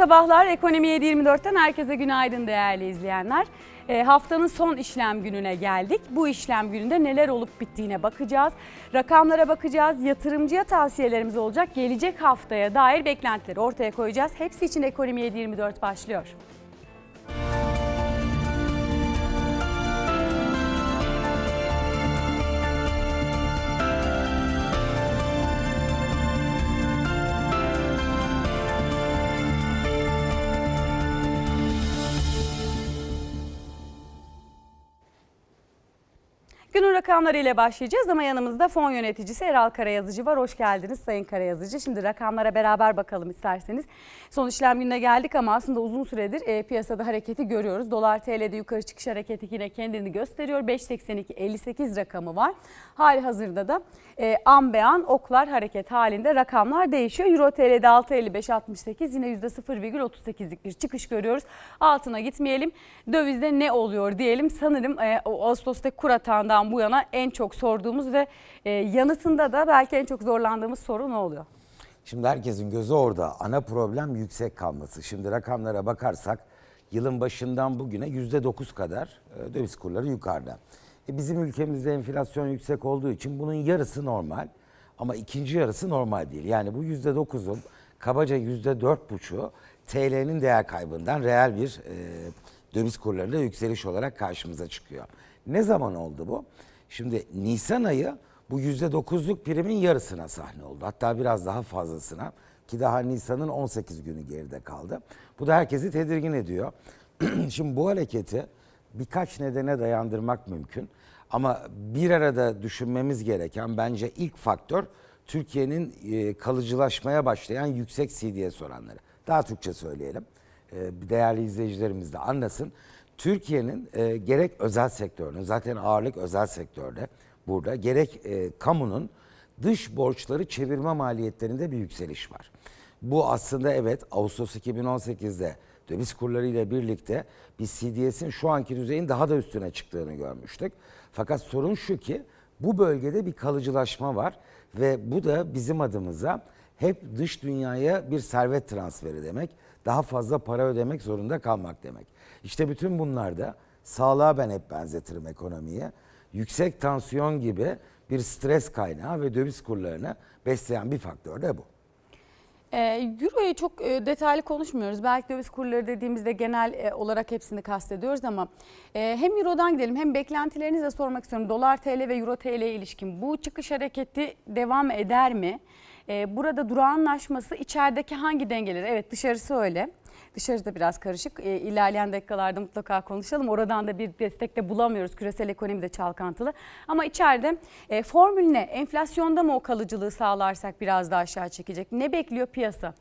sabahlar. Ekonomi 724'ten herkese günaydın değerli izleyenler. E, haftanın son işlem gününe geldik. Bu işlem gününde neler olup bittiğine bakacağız. Rakamlara bakacağız. Yatırımcıya tavsiyelerimiz olacak. Gelecek haftaya dair beklentileri ortaya koyacağız. Hepsi için Ekonomi 724 başlıyor. Günün rakamları ile başlayacağız ama yanımızda fon yöneticisi Eral Karayazıcı var. Hoş geldiniz Sayın Karayazıcı. Şimdi rakamlara beraber bakalım isterseniz. Son işlem gününe geldik ama aslında uzun süredir e, piyasada hareketi görüyoruz. Dolar TL'de yukarı çıkış hareketi yine kendini gösteriyor. 5.82-58 rakamı var. Hali hazırda da e, an be an oklar hareket halinde rakamlar değişiyor. Euro TL'de 6.55-68 yine %0,38'lik bir çıkış görüyoruz. Altına gitmeyelim. Dövizde ne oluyor diyelim. Sanırım e, Ağustos'ta kur atağından bu yana en çok sorduğumuz ve e, yanıtında da belki en çok zorlandığımız soru ne oluyor? Şimdi herkesin gözü orada. Ana problem yüksek kalması. Şimdi rakamlara bakarsak yılın başından bugüne yüzde dokuz kadar e, döviz kurları yukarıda. E, bizim ülkemizde enflasyon yüksek olduğu için bunun yarısı normal. Ama ikinci yarısı normal değil. Yani bu yüzde dokuzun kabaca yüzde dört buçuğu TL'nin değer kaybından reel bir e, döviz kurlarında yükseliş olarak karşımıza çıkıyor. Ne zaman oldu bu? Şimdi Nisan ayı bu %9'luk primin yarısına sahne oldu. Hatta biraz daha fazlasına ki daha Nisan'ın 18 günü geride kaldı. Bu da herkesi tedirgin ediyor. Şimdi bu hareketi birkaç nedene dayandırmak mümkün. Ama bir arada düşünmemiz gereken bence ilk faktör Türkiye'nin e, kalıcılaşmaya başlayan yüksek CDS oranları. Daha Türkçe söyleyelim. E, Değerli izleyicilerimiz de anlasın. Türkiye'nin e, gerek özel sektörünün zaten ağırlık özel sektörde burada gerek e, kamunun dış borçları çevirme maliyetlerinde bir yükseliş var. Bu aslında evet Ağustos 2018'de döviz kurları ile birlikte biz CDS'in şu anki düzeyin daha da üstüne çıktığını görmüştük. Fakat sorun şu ki bu bölgede bir kalıcılaşma var ve bu da bizim adımıza hep dış dünyaya bir servet transferi demek. Daha fazla para ödemek zorunda kalmak demek. İşte bütün bunlarda sağlığa ben hep benzetirim ekonomiye. Yüksek tansiyon gibi bir stres kaynağı ve döviz kurlarını besleyen bir faktör de bu. Ee, Euro'yu çok e, detaylı konuşmuyoruz. Belki döviz kurları dediğimizde genel e, olarak hepsini kastediyoruz ama e, hem Euro'dan gidelim hem beklentilerinizi de sormak istiyorum. Dolar TL ve Euro TL ilişkin bu çıkış hareketi devam eder mi? Burada durağanlaşması içerideki hangi dengeleri? Evet dışarısı öyle. Dışarıda biraz karışık. E, ilerleyen dakikalarda mutlaka konuşalım. Oradan da bir destek de bulamıyoruz. Küresel ekonomi de çalkantılı. Ama içeride e, formül ne? Enflasyonda mı o kalıcılığı sağlarsak biraz daha aşağı çekecek? Ne bekliyor piyasa?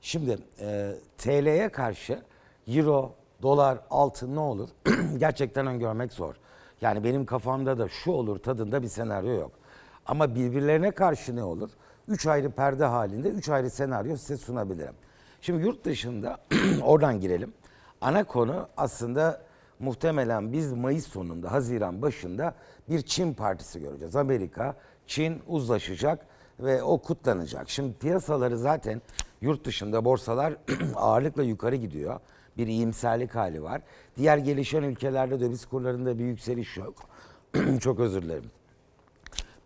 Şimdi e, TL'ye karşı euro, dolar, altın ne olur? Gerçekten öngörmek zor. Yani benim kafamda da şu olur tadında bir senaryo yok. Ama birbirlerine karşı ne olur? Üç ayrı perde halinde üç ayrı senaryo size sunabilirim. Şimdi yurt dışında oradan girelim. Ana konu aslında muhtemelen biz Mayıs sonunda, Haziran başında bir Çin partisi göreceğiz. Amerika, Çin uzlaşacak ve o kutlanacak. Şimdi piyasaları zaten yurt dışında borsalar ağırlıkla yukarı gidiyor. Bir iyimserlik hali var. Diğer gelişen ülkelerde döviz kurlarında bir yükseliş yok. Çok özür dilerim.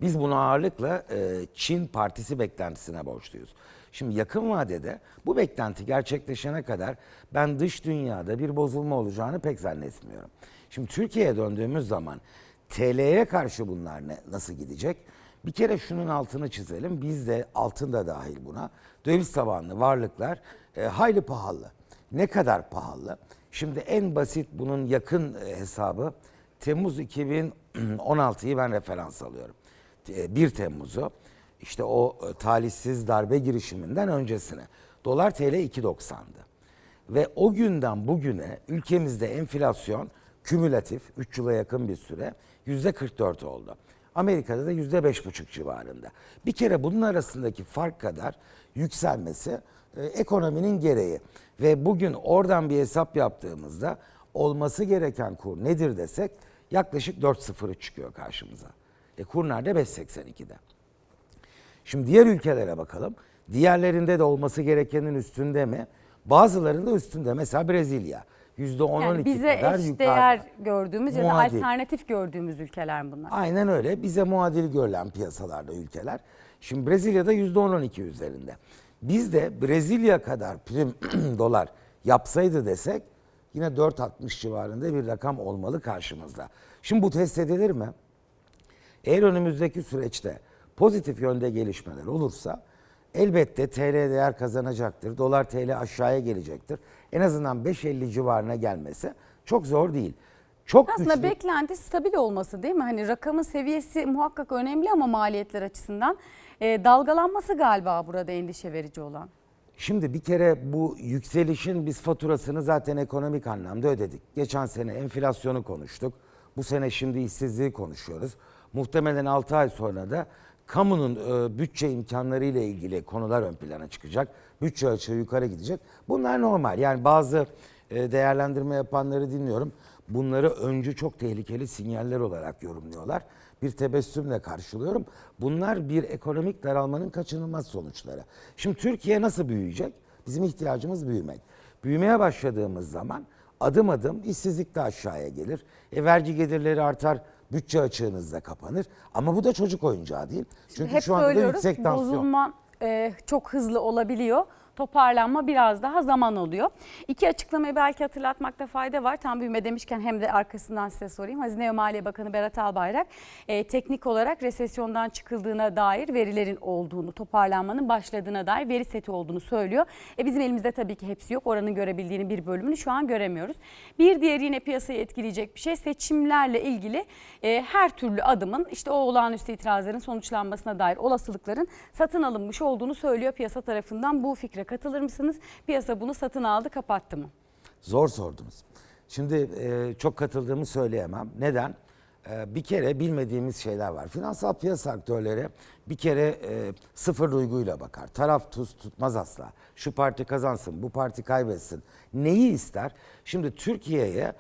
Biz bunu ağırlıkla e, Çin partisi beklentisine borçluyuz. Şimdi yakın vadede bu beklenti gerçekleşene kadar ben dış dünyada bir bozulma olacağını pek zannetmiyorum. Şimdi Türkiye'ye döndüğümüz zaman TL'ye karşı bunlar ne, nasıl gidecek? Bir kere şunun altını çizelim. Bizde altın da dahil buna. Döviz tabanlı varlıklar e, hayli pahalı. Ne kadar pahalı? Şimdi en basit bunun yakın e, hesabı Temmuz 2016'yı ben referans alıyorum. 1 Temmuz'u işte o e, talihsiz darbe girişiminden öncesine. Dolar TL 2.90'dı. Ve o günden bugüne ülkemizde enflasyon kümülatif 3 yıla yakın bir süre %44 oldu. Amerika'da da %5,5 civarında. Bir kere bunun arasındaki fark kadar yükselmesi e, ekonominin gereği. Ve bugün oradan bir hesap yaptığımızda olması gereken kur nedir desek yaklaşık 4.03 çıkıyor karşımıza. E kur nerede? 5.82'de. Şimdi diğer ülkelere bakalım. Diğerlerinde de olması gerekenin üstünde mi? Bazılarında üstünde. Mesela Brezilya. %10-12 Yani bize kadar eş değer gördüğümüz ya da Muadil. alternatif gördüğümüz ülkeler bunlar. Aynen öyle. Bize muadil görülen piyasalarda ülkeler. Şimdi Brezilya'da %10-12 üzerinde. Biz de Brezilya kadar prim dolar yapsaydı desek yine 4.60 civarında bir rakam olmalı karşımızda. Şimdi bu test edilir mi? Eğer önümüzdeki süreçte pozitif yönde gelişmeler olursa elbette TL değer kazanacaktır. Dolar TL aşağıya gelecektir. En azından 5.50 civarına gelmesi çok zor değil. Çok Aslında güçlü. beklenti stabil olması değil mi? Hani rakamın seviyesi muhakkak önemli ama maliyetler açısından e, dalgalanması galiba burada endişe verici olan. Şimdi bir kere bu yükselişin biz faturasını zaten ekonomik anlamda ödedik. Geçen sene enflasyonu konuştuk. Bu sene şimdi işsizliği konuşuyoruz. Muhtemelen 6 ay sonra da kamunun e, bütçe imkanları ile ilgili konular ön plana çıkacak. Bütçe açığı yukarı gidecek. Bunlar normal. Yani bazı e, değerlendirme yapanları dinliyorum. Bunları öncü çok tehlikeli sinyaller olarak yorumluyorlar. Bir tebessümle karşılıyorum. Bunlar bir ekonomik daralmanın kaçınılmaz sonuçları. Şimdi Türkiye nasıl büyüyecek? Bizim ihtiyacımız büyümek. Büyümeye başladığımız zaman adım adım işsizlik de aşağıya gelir. E, vergi gelirleri artar, bütçe açığınız da kapanır. Ama bu da çocuk oyuncağı değil. Çünkü Hep şu anda da söylüyoruz yüksek tansiyon. bozulma e, çok hızlı olabiliyor. Toparlanma biraz daha zaman oluyor. İki açıklamayı belki hatırlatmakta fayda var. Tam büyüme demişken hem de arkasından size sorayım. Hazine ve Maliye Bakanı Berat Albayrak e, teknik olarak resesyondan çıkıldığına dair verilerin olduğunu, toparlanmanın başladığına dair veri seti olduğunu söylüyor. E, bizim elimizde tabii ki hepsi yok. Oranın görebildiğinin bir bölümünü şu an göremiyoruz. Bir diğeri yine piyasayı etkileyecek bir şey. Seçimlerle ilgili e, her türlü adımın işte o olağanüstü itirazların sonuçlanmasına dair olasılıkların satın alınmış olduğunu söylüyor piyasa tarafından. Bu fikre katılır mısınız? Piyasa bunu satın aldı, kapattı mı? Zor sordunuz. Şimdi e, çok katıldığımı söyleyemem. Neden? E, bir kere bilmediğimiz şeyler var. Finansal piyasa aktörleri bir kere e, sıfır duyguyla bakar. Taraf tuz tutmaz asla. Şu parti kazansın, bu parti kaybetsin. Neyi ister? Şimdi Türkiye'ye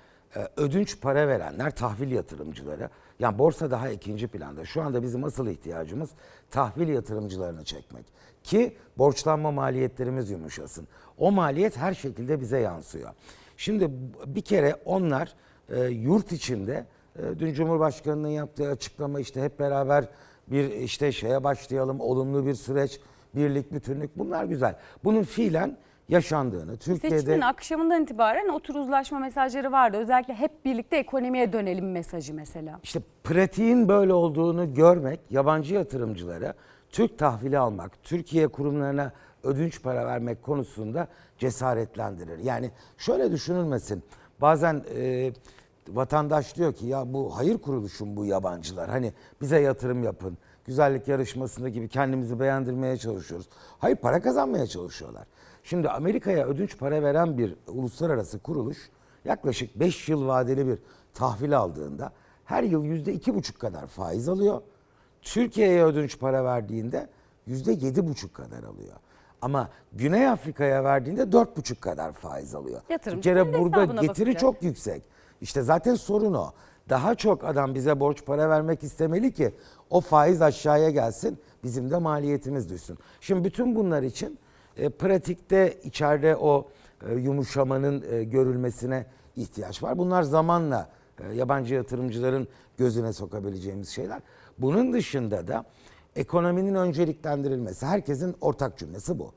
ödünç para verenler tahvil yatırımcıları. Yani borsa daha ikinci planda. Şu anda bizim asıl ihtiyacımız tahvil yatırımcılarını çekmek. Ki borçlanma maliyetlerimiz yumuşasın. O maliyet her şekilde bize yansıyor. Şimdi bir kere onlar e, yurt içinde e, dün Cumhurbaşkanı'nın yaptığı açıklama işte hep beraber bir işte şeye başlayalım olumlu bir süreç birlik bütünlük bunlar güzel. Bunun fiilen yaşandığını Türkiye'de Seçimin akşamından itibaren o tür uzlaşma mesajları vardı. Özellikle hep birlikte ekonomiye dönelim mesajı mesela. İşte pratiğin böyle olduğunu görmek yabancı yatırımcılara Türk tahvili almak, Türkiye kurumlarına ödünç para vermek konusunda cesaretlendirir. Yani şöyle düşünülmesin. Bazen e, vatandaş diyor ki ya bu hayır kuruluşum bu yabancılar. Hani bize yatırım yapın. Güzellik yarışmasında gibi kendimizi beğendirmeye çalışıyoruz. Hayır para kazanmaya çalışıyorlar. Şimdi Amerika'ya ödünç para veren bir uluslararası kuruluş yaklaşık 5 yıl vadeli bir tahvil aldığında her yıl yüzde iki buçuk kadar faiz alıyor. Türkiye'ye ödünç para verdiğinde yüzde yedi buçuk kadar alıyor. Ama Güney Afrika'ya verdiğinde dört buçuk kadar faiz alıyor. Bir Yatırımcı kere burada getiri bakacak. çok yüksek. İşte zaten sorun o. Daha çok adam bize borç para vermek istemeli ki o faiz aşağıya gelsin, bizim de maliyetimiz düşsün. Şimdi bütün bunlar için e, pratikte içeride o e, yumuşamanın e, görülmesine ihtiyaç var. Bunlar zamanla e, yabancı yatırımcıların gözüne sokabileceğimiz şeyler. Bunun dışında da ekonominin önceliklendirilmesi. Herkesin ortak cümlesi bu.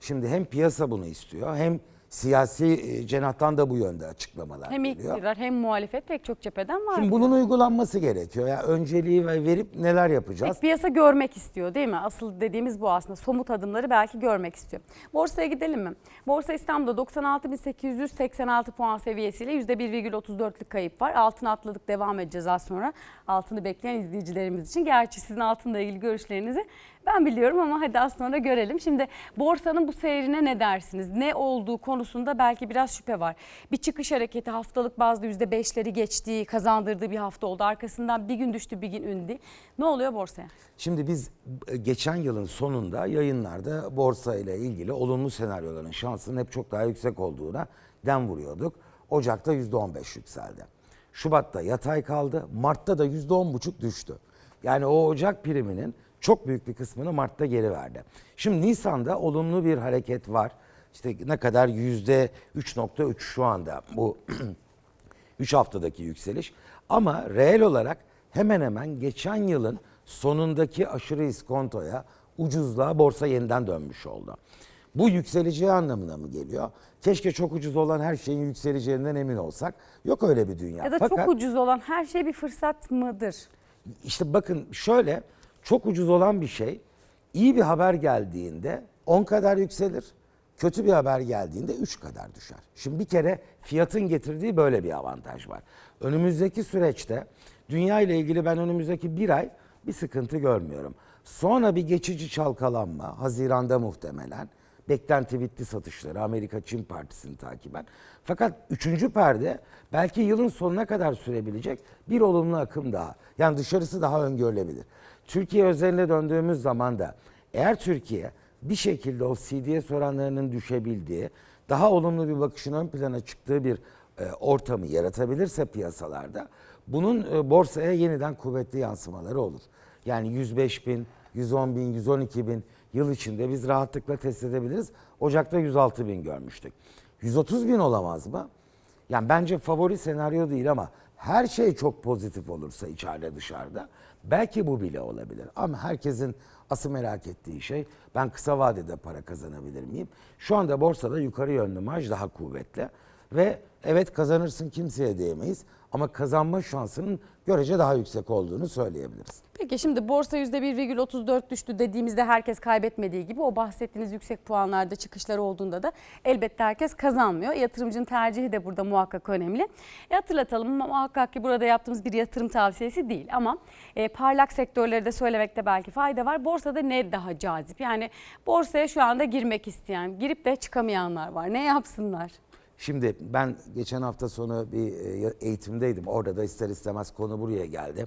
Şimdi hem piyasa bunu istiyor hem siyasi e, cenahtan da bu yönde açıklamalar Hem geliyor. iktidar hem muhalefet pek çok cepheden var. Şimdi bunun uygulanması gerekiyor. Ya önceliği ve verip neler yapacağız? Peki piyasa görmek istiyor değil mi? Asıl dediğimiz bu aslında. Somut adımları belki görmek istiyor. Borsaya gidelim mi? Borsa İstanbul'da 96.886 puan seviyesiyle %1,34'lük kayıp var. Altına atladık devam edeceğiz az sonra. Altını bekleyen izleyicilerimiz için. Gerçi sizin altınla ilgili görüşlerinizi ben biliyorum ama hadi az sonra görelim. Şimdi borsanın bu seyrine ne dersiniz? Ne olduğu konusunda belki biraz şüphe var. Bir çıkış hareketi haftalık bazda %5'leri geçtiği, kazandırdığı bir hafta oldu. Arkasından bir gün düştü bir gün ündü. Ne oluyor borsaya? Şimdi biz e, geçen yılın sonunda yayınlarda borsa ile ilgili olumlu senaryoların şansının hep çok daha yüksek olduğuna dem vuruyorduk. Ocak'ta %15 yükseldi. Şubat'ta yatay kaldı. Mart'ta da %10,5 düştü. Yani o Ocak priminin çok büyük bir kısmını Mart'ta geri verdi. Şimdi Nisan'da olumlu bir hareket var. işte ne kadar yüzde 3.3 şu anda bu 3 haftadaki yükseliş. Ama reel olarak hemen hemen geçen yılın sonundaki aşırı iskontoya ucuzluğa borsa yeniden dönmüş oldu. Bu yükseleceği anlamına mı geliyor? Keşke çok ucuz olan her şeyin yükseleceğinden emin olsak. Yok öyle bir dünya. Ya da Fakat çok ucuz olan her şey bir fırsat mıdır? işte bakın şöyle çok ucuz olan bir şey iyi bir haber geldiğinde 10 kadar yükselir. Kötü bir haber geldiğinde 3 kadar düşer. Şimdi bir kere fiyatın getirdiği böyle bir avantaj var. Önümüzdeki süreçte dünya ile ilgili ben önümüzdeki bir ay bir sıkıntı görmüyorum. Sonra bir geçici çalkalanma Haziran'da muhtemelen. Beklenti bitti satışları Amerika Çin Partisi'ni takiben. Fakat üçüncü perde belki yılın sonuna kadar sürebilecek bir olumlu akım daha. Yani dışarısı daha öngörülebilir. Türkiye özeline döndüğümüz zaman da eğer Türkiye bir şekilde o CDS oranlarının düşebildiği, daha olumlu bir bakışın ön plana çıktığı bir e, ortamı yaratabilirse piyasalarda bunun e, borsaya yeniden kuvvetli yansımaları olur. Yani 105 bin, 110 bin, 112 bin yıl içinde biz rahatlıkla test edebiliriz. Ocak'ta 106 bin görmüştük. 130 bin olamaz mı? Yani bence favori senaryo değil ama her şey çok pozitif olursa içeride dışarıda belki bu bile olabilir. Ama herkesin asıl merak ettiği şey ben kısa vadede para kazanabilir miyim? Şu anda borsada yukarı yönlü marj daha kuvvetli ve evet kazanırsın kimseye diyemeyiz ama kazanma şansının görece daha yüksek olduğunu söyleyebiliriz. Peki şimdi borsa %1,34 düştü dediğimizde herkes kaybetmediği gibi o bahsettiğiniz yüksek puanlarda çıkışlar olduğunda da elbette herkes kazanmıyor. Yatırımcının tercihi de burada muhakkak önemli. E hatırlatalım muhakkak ki burada yaptığımız bir yatırım tavsiyesi değil ama e, parlak sektörleri de söylemekte belki fayda var. Borsada ne daha cazip? Yani borsaya şu anda girmek isteyen, girip de çıkamayanlar var. Ne yapsınlar? Şimdi ben geçen hafta sonu bir e, eğitimdeydim. Orada da ister istemez konu buraya geldi.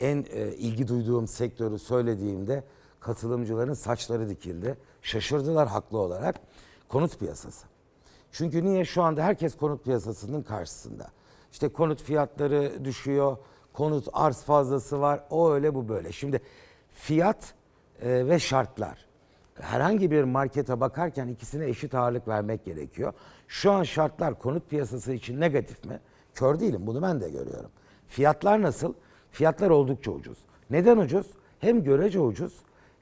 En e, ilgi duyduğum sektörü söylediğimde katılımcıların saçları dikildi. Şaşırdılar haklı olarak. Konut piyasası. Çünkü niye şu anda herkes konut piyasasının karşısında. İşte konut fiyatları düşüyor, konut arz fazlası var, o öyle bu böyle. Şimdi fiyat e, ve şartlar. Herhangi bir markete bakarken ikisine eşit ağırlık vermek gerekiyor. Şu an şartlar konut piyasası için negatif mi? Kör değilim bunu ben de görüyorum. Fiyatlar nasıl? Fiyatlar oldukça ucuz. Neden ucuz? Hem görece ucuz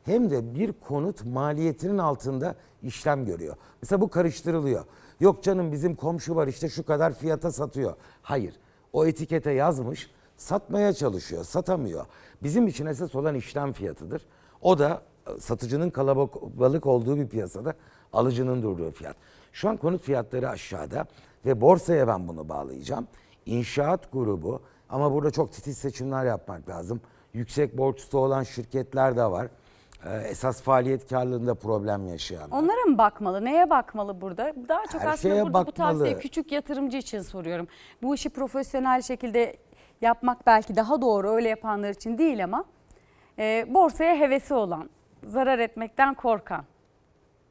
hem de bir konut maliyetinin altında işlem görüyor. Mesela bu karıştırılıyor. Yok canım bizim komşu var işte şu kadar fiyata satıyor. Hayır. O etikete yazmış, satmaya çalışıyor, satamıyor. Bizim için esas olan işlem fiyatıdır. O da e, satıcının kalabalık olduğu bir piyasada alıcının durduğu fiyat. Şu an konut fiyatları aşağıda ve borsaya ben bunu bağlayacağım. İnşaat grubu ama burada çok titiz seçimler yapmak lazım. Yüksek borçlu olan şirketler de var. Ee, Esas faaliyet karlılığında problem yaşayan. Onlara mı bakmalı? Neye bakmalı burada? Daha çok Her aslında burada bu bakmalı. tavsiye küçük yatırımcı için soruyorum. Bu işi profesyonel şekilde yapmak belki daha doğru öyle yapanlar için değil ama e, borsaya hevesi olan, zarar etmekten korkan.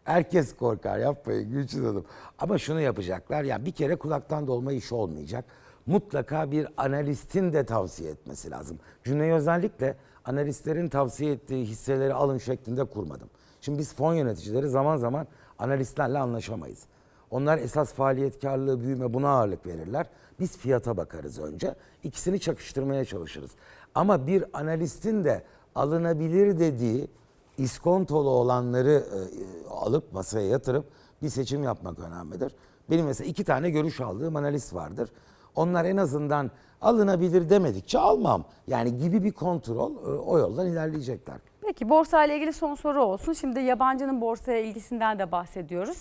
Herkes korkar yapmayın Gülçin Hanım. Ama şunu yapacaklar ya bir kere kulaktan dolma iş olmayacak. Mutlaka bir analistin de tavsiye etmesi lazım. Cümleyi özellikle analistlerin tavsiye ettiği hisseleri alın şeklinde kurmadım. Şimdi biz fon yöneticileri zaman zaman analistlerle anlaşamayız. Onlar esas faaliyet karlılığı, büyüme buna ağırlık verirler. Biz fiyata bakarız önce. İkisini çakıştırmaya çalışırız. Ama bir analistin de alınabilir dediği iskontolu olanları e, alıp masaya yatırıp bir seçim yapmak önemlidir. Benim mesela iki tane görüş aldığım analist vardır. Onlar en azından alınabilir demedikçe almam. Yani gibi bir kontrol e, o yoldan ilerleyecekler. Peki borsa ile ilgili son soru olsun. Şimdi yabancının borsaya ilgisinden de bahsediyoruz.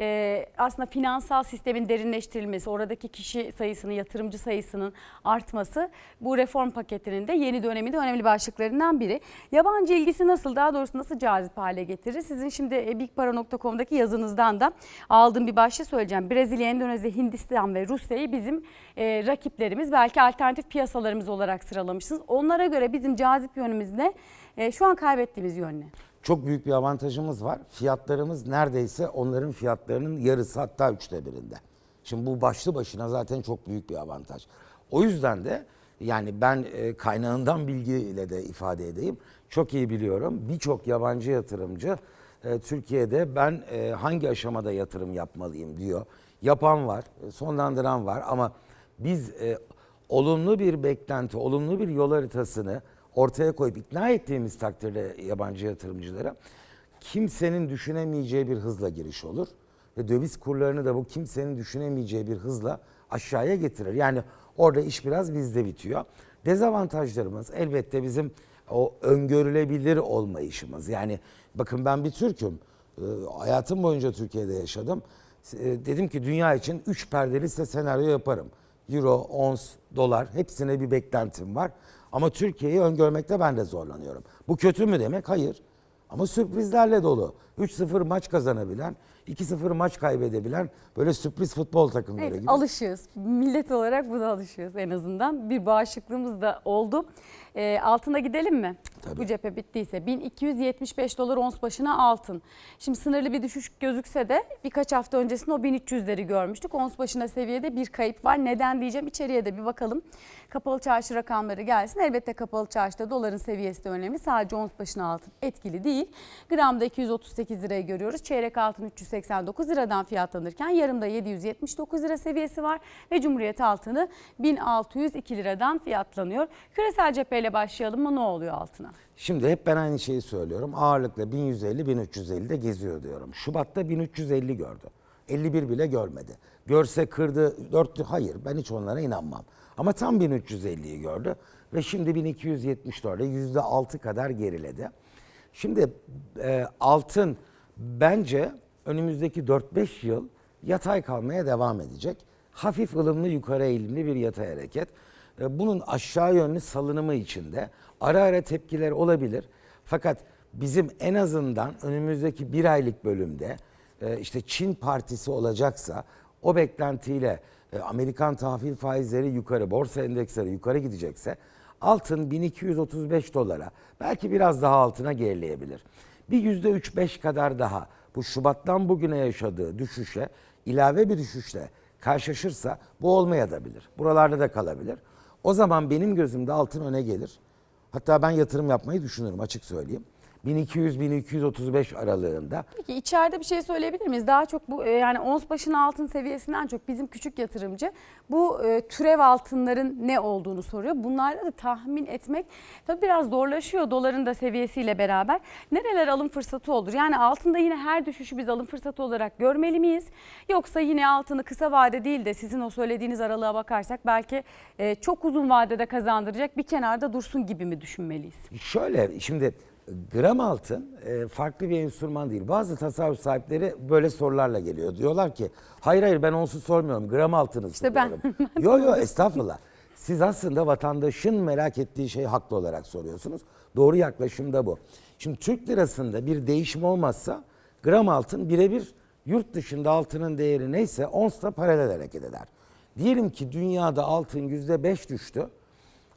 Ee, aslında finansal sistemin derinleştirilmesi, oradaki kişi sayısının, yatırımcı sayısının artması bu reform paketinin de yeni döneminde önemli başlıklarından biri. Yabancı ilgisi nasıl, daha doğrusu nasıl cazip hale getirir? Sizin şimdi e, bigpara.com'daki yazınızdan da aldığım bir başlık söyleyeceğim. Brezilya, Endonezya, Hindistan ve Rusya'yı bizim e, rakiplerimiz, belki alternatif piyasalarımız olarak sıralamışsınız. Onlara göre bizim cazip yönümüz ne? E, şu an kaybettiğimiz yön ne? Çok büyük bir avantajımız var. Fiyatlarımız neredeyse onların fiyatlarının yarısı hatta üçte birinde. Şimdi bu başlı başına zaten çok büyük bir avantaj. O yüzden de yani ben e, kaynağından bilgiyle de ifade edeyim. Çok iyi biliyorum. Birçok yabancı yatırımcı e, Türkiye'de ben e, hangi aşamada yatırım yapmalıyım diyor. Yapan var, sonlandıran var ama biz olumlu bir beklenti, olumlu bir yol haritasını ortaya koyup ikna ettiğimiz takdirde yabancı yatırımcılara kimsenin düşünemeyeceği bir hızla giriş olur. Ve döviz kurlarını da bu kimsenin düşünemeyeceği bir hızla aşağıya getirir. Yani orada iş biraz bizde bitiyor. Dezavantajlarımız elbette bizim o öngörülebilir olmayışımız. Yani bakın ben bir Türk'üm. Ee, Hayatım boyunca Türkiye'de yaşadım. Ee, Dedim ki dünya için 3 perdeli senaryo yaparım. Euro, ons, dolar hepsine bir beklentim var. Ama Türkiye'yi öngörmekte ben de zorlanıyorum. Bu kötü mü demek? Hayır. Ama sürprizlerle dolu. 3-0 maç kazanabilen, 2-0 maç kaybedebilen böyle sürpriz futbol takımları Evet, gibi. alışığız. Millet olarak buna alışıyoruz en azından. Bir bağışıklığımız da oldu. Ee, altına gidelim mi? Tabii. Bu cephe bittiyse. 1275 dolar ons başına altın. Şimdi sınırlı bir düşüş gözükse de birkaç hafta öncesinde o 1300'leri görmüştük. Ons başına seviyede bir kayıp var. Neden diyeceğim içeriye de bir bakalım. Kapalı çarşı rakamları gelsin. Elbette kapalı çarşıda doların seviyesi de önemli. Sadece ons başına altın etkili değil. Gramda 238 lirayı görüyoruz. Çeyrek altın 389 liradan fiyatlanırken yarımda 779 lira seviyesi var. Ve Cumhuriyet altını 1602 liradan fiyatlanıyor. Küresel cepheyle başlayalım mı ne oluyor altına? Şimdi hep ben aynı şeyi söylüyorum. Ağırlıkla 1150-1350'de geziyor diyorum. Şubat'ta 1350 gördü. 51 bile görmedi. Görse kırdı 4 hayır ben hiç onlara inanmam. Ama tam 1350'yi gördü ve şimdi 1274'e %6 kadar geriledi. Şimdi e, altın bence önümüzdeki 4-5 yıl yatay kalmaya devam edecek. Hafif ılımlı yukarı eğilimli bir yatay hareket. E, Bunun aşağı yönlü salınımı içinde ara ara tepkiler olabilir. Fakat bizim en azından önümüzdeki bir aylık bölümde e, işte Çin partisi olacaksa o beklentiyle e, Amerikan tahvil faizleri yukarı, borsa endeksleri yukarı gidecekse altın 1235 dolara belki biraz daha altına gerileyebilir. Bir yüzde üç beş kadar daha bu Şubat'tan bugüne yaşadığı düşüşe ilave bir düşüşle karşılaşırsa bu olmayabilir. Buralarda da kalabilir. O zaman benim gözümde altın öne gelir. Hatta ben yatırım yapmayı düşünürüm açık söyleyeyim. 1200-1235 aralığında. Peki içeride bir şey söyleyebilir miyiz? Daha çok bu e, yani ons başına altın seviyesinden çok bizim küçük yatırımcı bu e, türev altınların ne olduğunu soruyor. Bunlarda da tahmin etmek tabii biraz zorlaşıyor doların da seviyesiyle beraber. Nereler alım fırsatı olur? Yani altında yine her düşüşü biz alım fırsatı olarak görmeli miyiz? Yoksa yine altını kısa vade değil de sizin o söylediğiniz aralığa bakarsak belki e, çok uzun vadede kazandıracak bir kenarda dursun gibi mi düşünmeliyiz? Şöyle şimdi gram altın e, farklı bir enstrüman değil. Bazı tasarruf sahipleri böyle sorularla geliyor. Diyorlar ki hayır hayır ben onsuz sormuyorum gram altını İşte ben-. Yok yok estağfurullah. Siz aslında vatandaşın merak ettiği şeyi haklı olarak soruyorsunuz. Doğru yaklaşım da bu. Şimdi Türk lirasında bir değişim olmazsa gram altın birebir yurt dışında altının değeri neyse onsla paralel hareket eder. Diyelim ki dünyada altın yüzde beş düştü.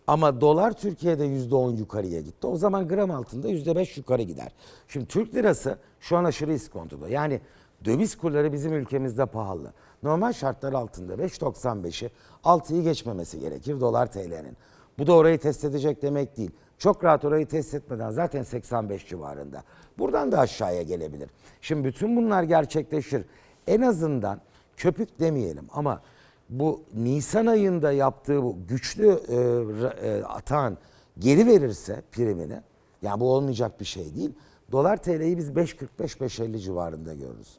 Ama dolar Türkiye'de yüzde on yukarıya gitti. O zaman gram altında yüzde beş yukarı gider. Şimdi Türk lirası şu an aşırı iskontoda. Yani döviz kurları bizim ülkemizde pahalı. Normal şartlar altında 5.95'i 6'yı geçmemesi gerekir dolar TL'nin. Bu da orayı test edecek demek değil. Çok rahat orayı test etmeden zaten 85 civarında. Buradan da aşağıya gelebilir. Şimdi bütün bunlar gerçekleşir. En azından köpük demeyelim ama bu Nisan ayında yaptığı bu güçlü e, e, atağın geri verirse primini, yani bu olmayacak bir şey değil. Dolar TL'yi biz 5.45-5.50 civarında görürüz.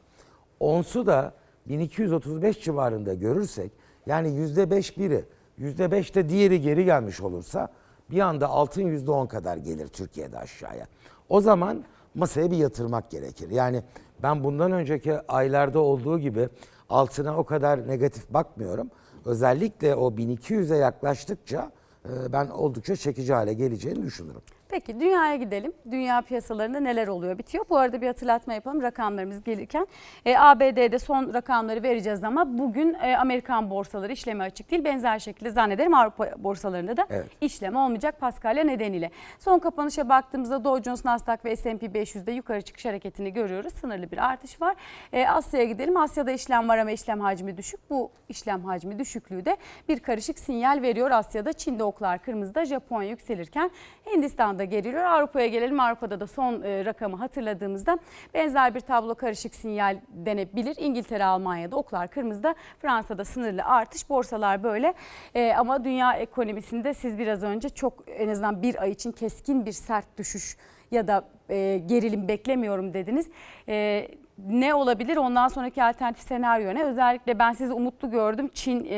Onsu da 1235 civarında görürsek, yani %5 biri, %5 de diğeri geri gelmiş olursa bir anda altın %10 kadar gelir Türkiye'de aşağıya. O zaman masaya bir yatırmak gerekir. Yani ben bundan önceki aylarda olduğu gibi altına o kadar negatif bakmıyorum. Özellikle o 1200'e yaklaştıkça e, ben oldukça çekici hale geleceğini düşünürüm. Peki dünyaya gidelim. Dünya piyasalarında neler oluyor bitiyor? Bu arada bir hatırlatma yapalım rakamlarımız gelirken. E, ABD'de son rakamları vereceğiz ama bugün e, Amerikan borsaları işleme açık değil. Benzer şekilde zannederim Avrupa borsalarında da Evet. işlem olmayacak Paskalya nedeniyle. Son kapanışa baktığımızda Dow Jones, Nasdaq ve S&P 500'de yukarı çıkış hareketini görüyoruz. Sınırlı bir artış var. E, Asya'ya gidelim. Asya'da işlem var ama işlem hacmi düşük. Bu işlem hacmi düşüklüğü de bir karışık sinyal veriyor Asya'da. Çin'de oklar kırmızıda, Japonya yükselirken Hindistan anda geriliyor. Avrupa'ya gelelim. Avrupa'da da son e, rakamı hatırladığımızda benzer bir tablo karışık sinyal denebilir. İngiltere, Almanya'da oklar kırmızıda, Fransa'da sınırlı artış, borsalar böyle. E, ama dünya ekonomisinde siz biraz önce çok en azından bir ay için keskin bir sert düşüş ya da e, gerilim beklemiyorum dediniz. E, ne olabilir? Ondan sonraki alternatif senaryo ne? Özellikle ben sizi umutlu gördüm. Çin e,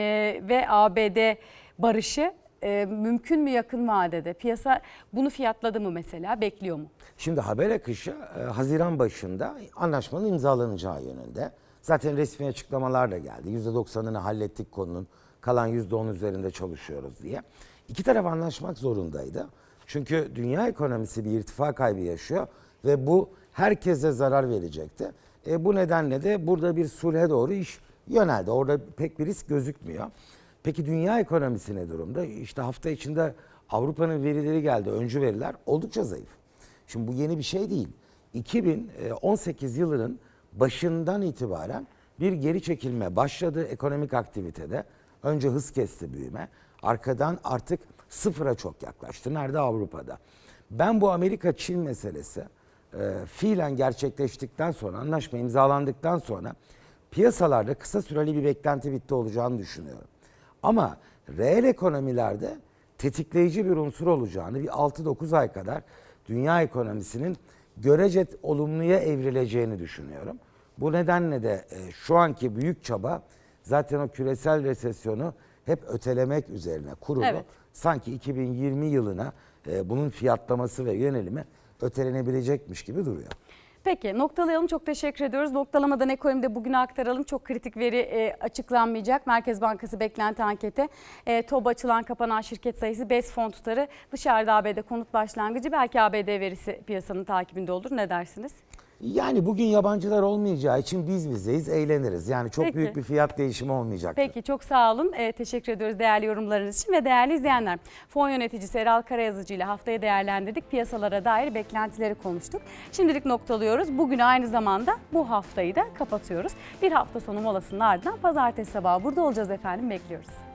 ve ABD barışı e, mümkün mü yakın vadede? Piyasa bunu fiyatladı mı mesela? Bekliyor mu? Şimdi haber akışı e, Haziran başında anlaşmanın imzalanacağı yönünde. Zaten resmi açıklamalar da geldi. %90'ını hallettik konunun. Kalan %10 üzerinde çalışıyoruz diye. İki taraf anlaşmak zorundaydı. Çünkü dünya ekonomisi bir irtifa kaybı yaşıyor ve bu herkese zarar verecekti. E, bu nedenle de burada bir sulhe doğru iş yöneldi. Orada pek bir risk gözükmüyor. Peki dünya ekonomisi ne durumda? İşte hafta içinde Avrupa'nın verileri geldi. Öncü veriler oldukça zayıf. Şimdi bu yeni bir şey değil. 2018 yılının başından itibaren bir geri çekilme başladı ekonomik aktivitede. Önce hız kesti büyüme. Arkadan artık sıfıra çok yaklaştı. Nerede? Avrupa'da. Ben bu Amerika-Çin meselesi e, fiilen gerçekleştikten sonra, anlaşma imzalandıktan sonra piyasalarda kısa süreli bir beklenti bitti olacağını düşünüyorum. Ama reel ekonomilerde tetikleyici bir unsur olacağını bir 6-9 ay kadar dünya ekonomisinin görece olumluya evrileceğini düşünüyorum. Bu nedenle de e, şu anki büyük çaba zaten o küresel resesyonu hep ötelemek üzerine kurulu. Evet. Sanki 2020 yılına e, bunun fiyatlaması ve yönelimi ötelenebilecekmiş gibi duruyor. Peki noktalayalım. Çok teşekkür ediyoruz. Noktalamadan ekonomide bugüne aktaralım. Çok kritik veri e, açıklanmayacak. Merkez Bankası beklenti anketi. E, TOB açılan kapanan şirket sayısı, BES fon tutarı, dışarıda ABD konut başlangıcı. Belki ABD verisi piyasanın takibinde olur. Ne dersiniz? Yani bugün yabancılar olmayacağı için biz bizeyiz, eğleniriz. Yani çok Peki. büyük bir fiyat değişimi olmayacaktır. Peki çok sağ olun. Ee, teşekkür ediyoruz değerli yorumlarınız için ve değerli izleyenler. Fon yöneticisi Eral Karayazıcı ile haftayı değerlendirdik. Piyasalara dair beklentileri konuştuk. Şimdilik noktalıyoruz. Bugün aynı zamanda bu haftayı da kapatıyoruz. Bir hafta sonu molasının ardından pazartesi sabahı burada olacağız efendim. Bekliyoruz.